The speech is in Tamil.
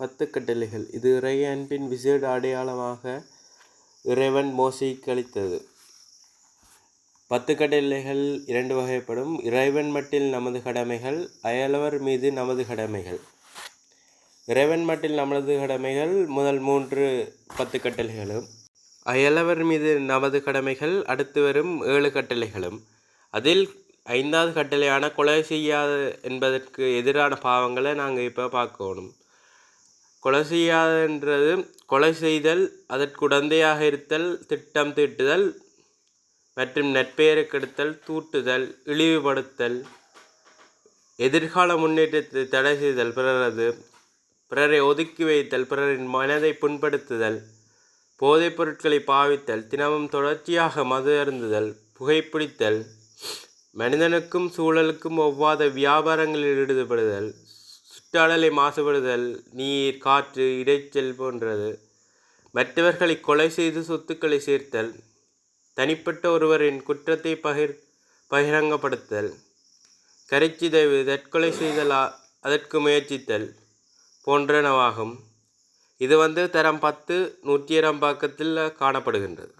பத்து கட்டளைகள். இது இறை அன்பின் விசேட அடையாளமாக இறைவன் மோசைக்கு அளித்தது பத்து கட்டளைகள் இரண்டு வகைப்படும். இறைவன் மட்டில் நமது கடமைகள் அயலவர் மீது நமது கடமைகள். இறைவன் மட்டில் நமது கடமைகள் முதல் மூன்று பத்து கட்டளைகளும். அயலவர் மீது நமது கடமைகள் அடுத்து வரும் ஏழு கட்டளைகளும். அதில் ஐந்தாவது கட்டளையான கொலை செய்யாத என்பதற்கு எதிரான பாவங்களை நாங்கள் இப்போ பார்க்கணும். கொலை செய்யாதன்றது கொலை செய்தல் அதற்கு உடந்தையாக இருத்தல் திட்டம் தீட்டுதல் மற்றும் நற்பெயரை கெடுத்தல் தூட்டுதல் இழிவுபடுத்தல் எதிர்கால முன்னேற்றத்தை தடை செய்தல் பிறரது பிறரை ஒதுக்கி வைத்தல் பிறரின் மனதை புண்படுத்துதல் போதைப் பொருட்களை பாவித்தல் தினமும் தொடர்ச்சியாக மது அருந்துதல் புகைப்பிடித்தல் மனிதனுக்கும் சூழலுக்கும் ஒவ்வாத வியாபாரங்களில் ஈடுபடுதல் சுற்றாடலை மாசுபடுதல் நீர் காற்று இரைச்சல் போன்றது. மற்றவர்களை கொலை செய்து சொத்துக்களை சேர்த்தல் தனிப்பட்ட ஒருவரின் குற்றத்தை பகிர் பகிரங்கப்படுத்தல் கரைச்சிதைவு தற்கொலை செய்தல் அதற்கு முயற்சித்தல் போன்றனவாகும். இது வந்து தரம் பத்து நூற்றி ஏழாம் பக்கத்தில் காணப்படுகின்றது.